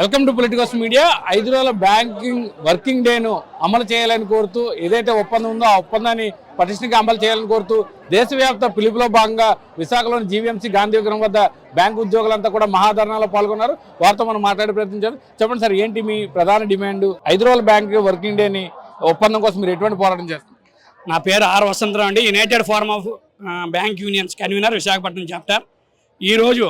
Welcome to politicals media. ఐదు రోజుల banking working డేను అమలు చేయాలని కోరుతూ ఏదైతే ఒప్పందం ఉందో ఆ ఒప్పందాన్ని పటిష్టంగా అమలు చేయాలని కోరుతూ దేశవ్యాప్త పిలుపులో భాగంగా విశాఖలోని జీవీఎంసీ గాంధీ విగ్రహం వద్ద బ్యాంకు ఉద్యోగులంతా కూడా మహాధర్నాలో పాల్గొన్నారు. వారితో మనం మాట్లాడే ప్రయత్నించారు చెప్పండి సార్ ఏంటి మీ ప్రధాన డిమాండ్? ఐదు రోజుల బ్యాంక్ వర్కింగ్ డేని ఒప్పందం కోసం మీరు ఎటువంటి పోరాటం చేస్తారు? నా పేరు ఆర్ వసంతరావు అండి. United forum of bank unions convener Visakhapatnam chapter. ఈరోజు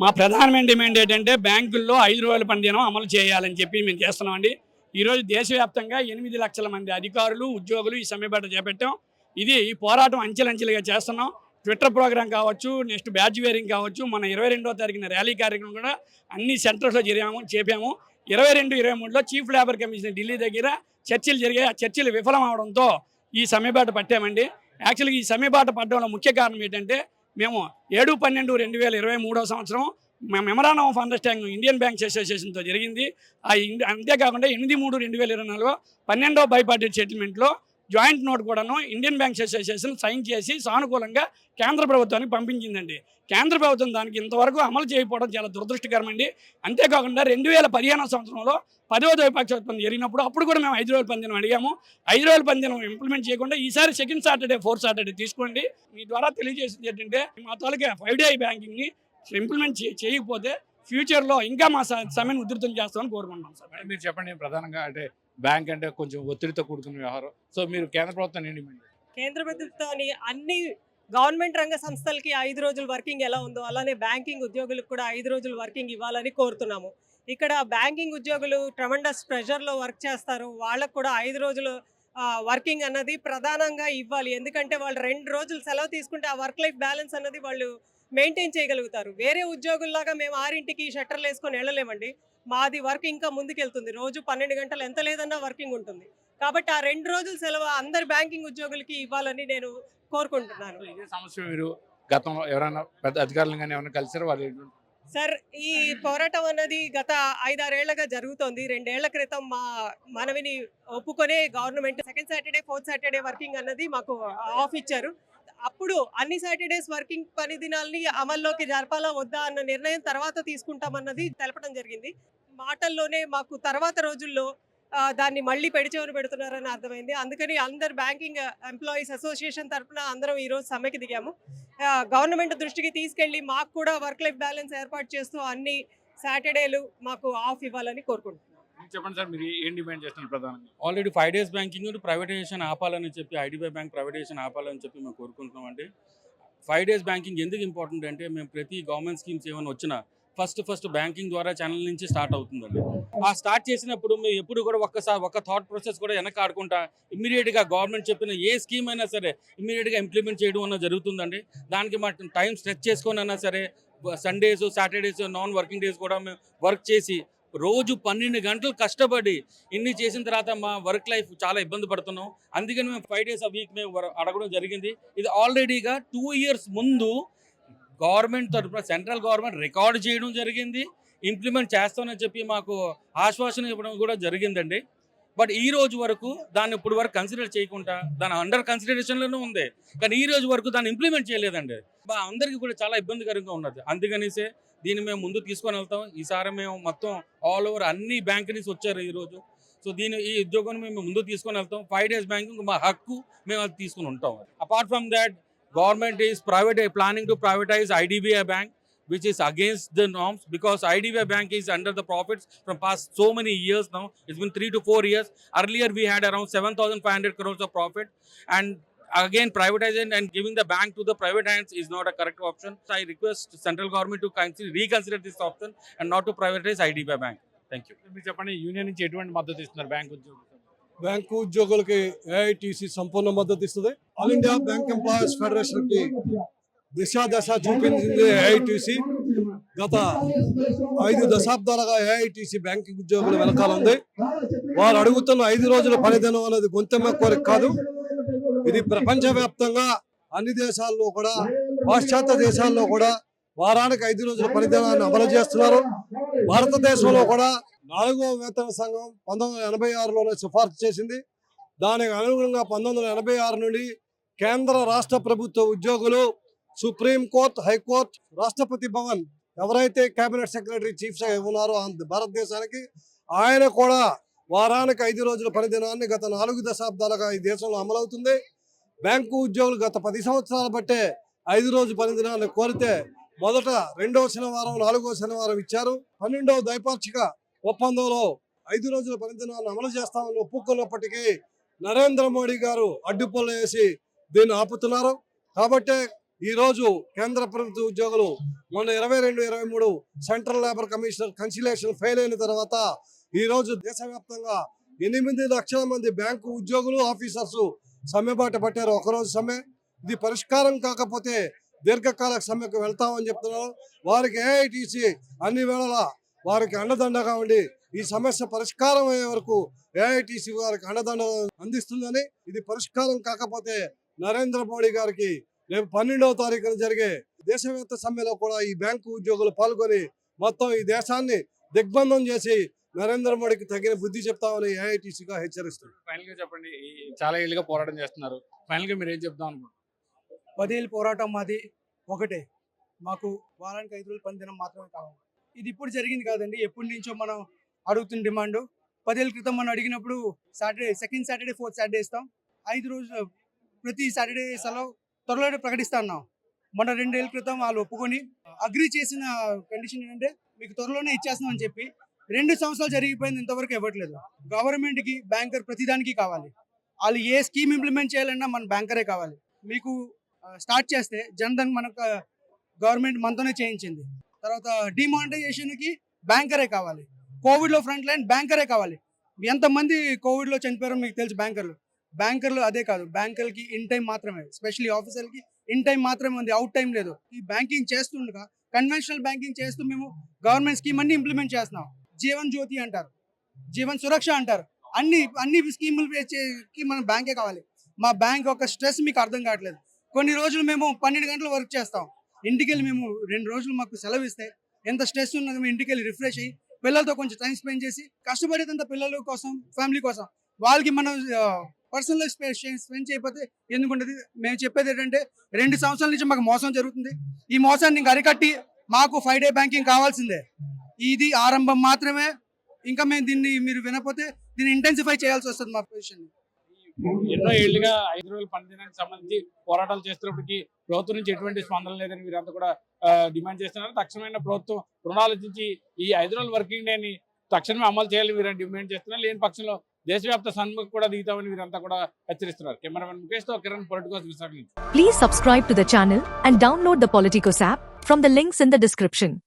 మా ప్రధానమైన డిమాండ్ ఏంటంటే బ్యాంకుల్లో ఐదు రోజుల పనిదినం అమలు చేయాలని చెప్పి మేము చేస్తున్నామండి. ఈరోజు దేశవ్యాప్తంగా ఎనిమిది లక్షల మంది అధికారులు ఉద్యోగులు ఈ సమ్మెబాట చేపట్టాం. ఇది ఈ పోరాటం అంచెలంచెలుగా చేస్తున్నాం. ట్విట్టర్ ప్రోగ్రామ్ కావచ్చు నెక్స్ట్ బ్యాచ్ వేరింగ్ కావచ్చు మన ఇరవై రెండో తారీఖున ర్యాలీ కార్యక్రమం కూడా అన్ని సెంటర్స్లో జరిగాము చేపాము. ఇరవై రెండు ఇరవై మూడులో చీఫ్ లేబర్ కమిషన్ ఢిల్లీ దగ్గర చర్చలు జరిగాయి. ఆ చర్చలు విఫలం అవడంతో ఈ సమ్మెబాట పట్టామండి. యాక్చువల్గా ఈ సమ్మెబాట పట్టడంలో ముఖ్య కారణం ఏంటంటే మేము ఏడు పన్నెండు రెండు వేల ఇరవై మూడో సంవత్సరం memorandum of understanding Indian banks అసోసియేషన్తో జరిగింది. ఆ ఇండి అంతేకాకుండా ఎనిమిది మూడు రెండు వేల ఇరవై నాలుగులో పన్నెండో బైపార్టీ సెటిల్మెంట్లో జాయింట్ నోట్ కూడాను ఇండియన్ బ్యాంక్స్ అసోసియేషన్ సైన్ చేసి సానుకూలంగా కేంద్ర ప్రభుత్వానికి పంపించిందండి. కేంద్ర ప్రభుత్వం దానికి ఇంతవరకు అమలు చేయకపోవడం చాలా దురదృష్టకరమండి. అంతేకాకుండా రెండు వేల పదిహేనో సంవత్సరంలో పదవ ద్వైపాక్ష ఒప్పందం జరిగినప్పుడు అప్పుడు కూడా మేము ఐదు రోజుల పందినం అడిగాము. ఐదు రోజుల పందినం ఇంప్లిమెంట్ చేయకుండా ఈసారి సెకండ్ సాటర్డే ఫోర్త్ సాటర్డే తీసుకోండి. మీ ద్వారా తెలియజేసింది ఏంటంటే మా తాలూకా ఫైవ్ డే బ్యాంకింగ్ని ఇంప్లిమెంట్ చేయకపోతే ఫ్యూచర్లో ఇంకా మా సమ్మెను ఉధృతం చేస్తామని కోరుకుంటున్నాం సార్. మీరు చెప్పండి ప్రధానంగా అంటే బ్యాంక్ అంటే కొంచెం ఒత్తిడితో కూడుకున్న వ్యవహారం. సో మీరు కేంద్ర ప్రభుత్వం కేంద్ర ప్రభుత్వాన్ని అన్ని గవర్నమెంట్ రంగ సంస్థలకి ఐదు రోజులు వర్కింగ్ ఎలా ఉందో అలానే బ్యాంకింగ్ ఉద్యోగులకు కూడా ఐదు రోజులు వర్కింగ్ ఇవ్వాలని కోరుతున్నాము. ఇక్కడ బ్యాంకింగ్ ఉద్యోగులు ట్రమండస్ ప్రెషర్లో వర్క్ చేస్తారు. వాళ్ళకు కూడా ఐదు రోజులు వర్కింగ్ అన్నది ప్రధానంగా ఇవ్వాలి. ఎందుకంటే వాళ్ళు రెండు రోజులు సెలవు తీసుకుంటే ఆ వర్క్ లైఫ్ బ్యాలెన్స్ అన్నది వాళ్ళు మెయింటైన్ చేయగలుగుతారు. వేరే ఉద్యోగుల్లాగా మేము ఆరింటికి షట్టర్లు వేసుకొని వెళ్ళలేమండి. మాది వర్క్ ఇంకా ముందుకెళ్తుంది. రోజు పన్నెండు గంటలు ఎంత లేదన్నా వర్కింగ్ ఉంటుంది. కాబట్టి ఆ రెండు రోజులు సెలవు అందరి బ్యాంకింగ్ ఉద్యోగులకి ఇవ్వాలని నేను కోరుకుంటున్నాను. సో ఇదే సమస్య మీరు గతంలో ఎవరైనా పెద్ద అధికారులు కానీ ఎవరైనా కలిసారో? వాళ్ళు? సార్ ఈ పోరాటం అన్నది గత ఐదారేళ్ళుగా జరుగుతోంది. రెండేళ్ళ క్రితం మా మనవిని ఒప్పుకొనే government second Saturday fourth Saturday working అన్నది మాకు ఆఫ్ ఇచ్చారు. అప్పుడు అన్ని సాటర్డేస్ వర్కింగ్ పని దినాల్ని అమల్లోకి జరపాలా వద్దా అన్న నిర్ణయం తర్వాత తీసుకుంటామన్నది తెలపడం జరిగింది. మాటల్లోనే మాకు తర్వాత రోజుల్లో దాన్ని మళ్ళీ పెడిచెవరు పెడుతున్నారని అర్థమైంది. అందుకని అందరు బ్యాంకింగ్ ఎంప్లాయీస్ అసోసియేషన్ తరఫున అందరం ఈరోజు సమ్మెకి దిగాము. గవర్నమెంట్ దృష్టికి తీసుకెళ్ళి మాకు కూడా వర్క్ లైఫ్ బ్యాలెన్స్ ఏర్పాటు చేస్తూ అన్ని సాటర్డేలు మాకు ఆఫ్ ఇవ్వాలని కోరుకుంటున్నాం. చెప్పండి సార్ మీరు ఏం డిమాండ్ చేస్తున్నారు ప్రధానంగా? Already five days banking privatization ఆపాలని చెప్పి ఐడిబిఐ బ్యాంక్ ప్రైవేటైజేషన్ ఆపాలని చెప్పి మేము కోరుకుంటున్నాం అండి ఫైవ్ డేస్ బ్యాంకింగ్ ఎందుకు ఇంపార్టెంట్ అంటే మేము ప్రతి గవర్నమెంట్ స్కీమ్స్ ఏమైనా వచ్చినా ఫస్ట్ ఫస్ట్ బ్యాంకింగ్ ద్వారా ఛానల్ నుంచి స్టార్ట్ అవుతుందండి. ఆ స్టార్ట్ చేసినప్పుడు మేము ఎప్పుడు కూడా ఒక్కసారి ఒక థాట్ ప్రాసెస్ కూడా వెనక ఆడుకుంటా ఇమ్మీడియట్గా గవర్నమెంట్ చెప్పిన ఏ స్కీమ్ అయినా సరే ఇమ్మీడియట్గా ఇంప్లిమెంట్ చేయడం అన్న జరుగుతుందండి. దానికి మా టైం స్ట్రెచ్ చేసుకొని అయినా సరే Sundays Saturdays non working days కూడా మేము వర్క్ చేసి రోజు పన్నెండు గంటలు కష్టపడి ఇన్ని చేసిన తర్వాత మా వర్క్ లైఫ్ చాలా ఇబ్బంది పడుతున్నాం. అందుకని మేము ఫైవ్ డేస్ ఆ వీక్ మేము అడగడం జరిగింది. ఇది ఆల్రెడీగా టూ ఇయర్స్ ముందు గవర్నమెంట్ తరఫున సెంట్రల్ గవర్నమెంట్ రికార్డ్ చేయడం జరిగింది. ఇంప్లిమెంట్ చేస్తామని చెప్పి మాకు ఆశ్వాసన ఇవ్వడం కూడా జరిగిందండి. బట్ ఈ రోజు వరకు దాన్ని ఇప్పుడు వరకు కన్సిడర్ చేయకుండా దాని అండర్ కన్సిడరేషన్లోనే ఉంది. కానీ ఈ రోజు వరకు దాన్ని ఇంప్లిమెంట్ చేయలేదండి. అందరికీ కూడా చాలా ఇబ్బందికరంగా ఉన్నది. అందుకనిసే దీన్ని మేము ముందు తీసుకొని వెళ్తాం. ఈసారి మేము మొత్తం ఆల్ ఓవర్ అన్ని బ్యాంక్ నుంచి వచ్చారు ఈరోజు. సో దీని ఈ ఉద్యోగం మేము ముందు తీసుకొని వెళ్తాం. ఫైవ్ డేస్ బ్యాంకింగ్ మా హక్కు మేము అది తీసుకొని ఉంటాం. Apart from that government is private planning to privatize IDBI bank which is against the norms because IDBI Bank is under the profits from past so many years now. It's been three to four years. Earlier we had around 7,500 crores of profit and again privatizing and giving the bank to the private hands is not a correct option. So I request central government to consider, reconsider this option and not to privatize IDBI Bank. Thank you. మీరు చెప్పండి union నుంచి ఎటువంటి మద్దతు ఇస్తున్నారు bank ఉద్యోగులు bank ఉద్యోగులకి AITC సంపూర్ణ మద్దతు ఇస్తుంది ఆల్ ఇండియా బ్యాంక్ ఎంప్లాయీస్ ఫెడరేషన్కి దిశ దశ చూపించింది ఏఐటిసి గత ఐదు దశాబ్దాలుగా ఏఐటిసి బ్యాంకింగ్ ఉద్యోగుల వెనకాల ఉంది వారు అడుగుతున్న ఐదు రోజుల పనిదినం అనేది గొంతెమ్మ కోరిక కాదు ఇది ప్రపంచవ్యాప్తంగా అన్ని దేశాల్లో కూడా పాశ్చాత్య దేశాల్లో కూడా వారానికి ఐదు రోజుల పనిదినాన్ని అమలు చేస్తున్నారు. భారతదేశంలో కూడా నాలుగో వేతన సంఘం పంతొమ్మిది వందల ఎనభై ఆరులోనే సిఫార్సు చేసింది. దానికి అనుగుణంగా పంతొమ్మిది వందల ఎనభై ఆరు నుండి కేంద్ర రాష్ట్ర ప్రభుత్వ ఉద్యోగులు సుప్రీంకోర్టు హైకోర్టు రాష్ట్రపతి భవన్ ఎవరైతే కేబినెట్ సెక్రటరీ చీఫ్ ఉన్నారో భారతదేశానికి ఆయన కూడా వారానికి ఐదు రోజుల పనిదినాన్ని గత నాలుగు దశాబ్దాలుగా ఈ దేశంలో అమలవుతుంది. బ్యాంకు ఉద్యోగులు గత పది సంవత్సరాలు బట్టే ఐదు రోజు పనిదినాన్ని కోరితే మొదట రెండవ శనివారం నాలుగవ శనివారం ఇచ్చారు. పన్నెండవ ద్వైపాక్షిక ఒప్పందంలో ఐదు రోజుల పనిదినాన్ని అమలు చేస్తామని ఒప్పుకున్నప్పటికీ నరేంద్ర మోడీ గారు అడ్డుపళ్ళు వేసి దీన్ని ఆపుతున్నారు. కాబట్టే ఈ రోజు కేంద్ర ప్రభుత్వ ఉద్యోగులు మొన్న ఇరవై రెండు ఇరవై మూడు central labour commissioner conciliation fail అయిన తర్వాత ఈ రోజు దేశవ్యాప్తంగా ఎనిమిది లక్షల మంది బ్యాంకు ఉద్యోగులు ఆఫీసర్స్ సమ్మెబాట పట్టారు. ఒకరోజు సమ్మె. ఇది పరిష్కారం కాకపోతే దీర్ఘకాల సమ్మెకు వెళ్తామని చెప్తున్నారు. వారికి ఏఐటిసి అన్ని వేళలా వారికి అండదండగా ఉండి ఈ సమస్య పరిష్కారం అయ్యే వరకు ఏఐటిసి వారికి అండదండ అందిస్తుందని ఇది పరిష్కారం కాకపోతే నరేంద్ర మోడీ గారికి రేపు పన్నెండవ తారీఖున జరిగే దేశవ్యాప్త సమ్మెలో కూడా ఈ బ్యాంకు ఉద్యోగులు పాల్గొని మొత్తం ఈ దేశాన్ని దిగ్బంధం చేసి నరేంద్ర మోడీకి తగిన బుద్ధి చెప్తామని ఏఐటిసిగా హెచ్చరిస్తుంది. ఫైనల్గా చెప్పండి చాలా ఏళ్ళుగా పోరాటం చేస్తున్నారు. ఫైనల్గా మీరు ఏం చెప్దాం అనుకుంటున్నారు? పదేళ్ళ పోరాటం మాది ఒకటే. మాకు వారానికి ఐదు రోజులు పనిదినం మాత్రమే కావాలి. ఇది ఇప్పుడు జరిగింది కాదండి. ఎప్పటి నుంచో మనం అడుగుతున్న డిమాండ్. పదేళ్ళ క్రితం మనం అడిగినప్పుడు Saturday second Saturday fourth Saturday ఇస్తాం. ఐదు రోజులు ప్రతి సాటర్డే సెలవు త్వరలోనే ప్రకటిస్తా ఉన్నాం మొన్న రెండేళ్ళ క్రితం వాళ్ళు ఒప్పుకొని అగ్రి చేసిన కండిషన్ ఏంటంటే మీకు త్వరలోనే ఇచ్చేస్తున్నాం అని చెప్పి రెండు సంవత్సరాలు జరిగిపోయింది ఇంతవరకు ఇవ్వట్లేదు. గవర్నమెంట్కి బ్యాంకర్ ప్రతిదానికి కావాలి. వాళ్ళు ఏ స్కీమ్ ఇంప్లిమెంట్ చేయాలన్నా మన బ్యాంకరే కావాలి. మీకు స్టార్ట్ చేస్తే జనధన్ మనకు గవర్నమెంట్ మనతోనే చేయించింది. తర్వాత డిమానిటైజేషన్కి బ్యాంకరే కావాలి. కోవిడ్లో ఫ్రంట్ లైన్ బ్యాంకరే కావాలి. ఎంతమంది కోవిడ్లో చనిపోయారో మీకు తెలుసు బ్యాంకర్లు. బ్యాంకర్లు అదే కాదు బ్యాంకర్లకి ఇన్ టైం మాత్రమే స్పెషల్లీ ఆఫీసర్కి ఇన్ టైం మాత్రమే ఉంది అవుట్ టైం లేదు. ఈ బ్యాంకింగ్ చేస్తుండగా కన్వెన్షనల్ బ్యాంకింగ్ చేస్తూ మేము గవర్నమెంట్ స్కీమ్ అన్ని ఇంప్లిమెంట్ చేస్తున్నాం. జీవన్ జ్యోతి అంటారు. జీవన్ సురక్ష అంటారు. అన్ని అన్ని స్కీములు కి మన బ్యాంకే కావాలి. మా బ్యాంక్ యొక్క స్ట్రెస్ మీకు అర్థం కావట్లేదు. కొన్ని రోజులు మేము పన్నెండు గంటలు వర్క్ చేస్తాం. ఇంటికి వెళ్ళి మేము రెండు రోజులు మాకు సెలవు ఇస్తే ఎంత స్ట్రెస్ ఉన్నది మేము ఇంటికి వెళ్ళి రిఫ్రెష్ అయ్యి పిల్లలతో కొంచెం టైం స్పెండ్ చేసి కష్టపడేదంతా పిల్లల కోసం ఫ్యామిలీ కోసం. వాళ్ళకి మనం పర్సనల్ స్పెండ్ చేయకపోతే ఎందుకుంటుంది మేము చెప్పేది ఏంటంటే రెండు సంవత్సరాల నుంచి మాకు మోసం జరుగుతుంది. ఈ మోసాన్ని ఇంకా అరికట్టి మాకు ఫైవ్ డే బ్యాంకింగ్ కావాల్సిందే. ఇది ఆరంభం మాత్రమే. ఇంకా మేము దీన్ని మీరు వినకపోతే దీన్ని ఇంటెన్సిఫై చేయాల్సి వస్తుంది మా పొజిషన్ ఎన్నో ఏళ్ళుగా ఐదు రోజుల పనిదినానికి సంబంధించి పోరాటాలు చేస్తున్నప్పటికీ ప్రభుత్వం నుంచి ఎటువంటి స్పందన లేదని వీరంతా కూడా డిమాండ్ చేస్తున్నారు. తక్షణమైన ప్రభుత్వం రుణాలు ఇచ్చి ఈ ఐదు రోజుల వర్కింగ్ డేని తక్షణమే అమలు చేయాలని వీరు డిమాండ్ చేస్తున్నారు. లేని పక్షంలో దేశవ్యాప్త సన్ముఖ కూడా దిగుతామని వీరంతా కూడా హెచ్చరిస్తున్నారు. కెమెరామెన్ ముఖేష్తో కిరణ్ పొలిటికోస్ విశాఖ నుంచి. Please subscribe to the channel and download the Politicos app from the links in the description.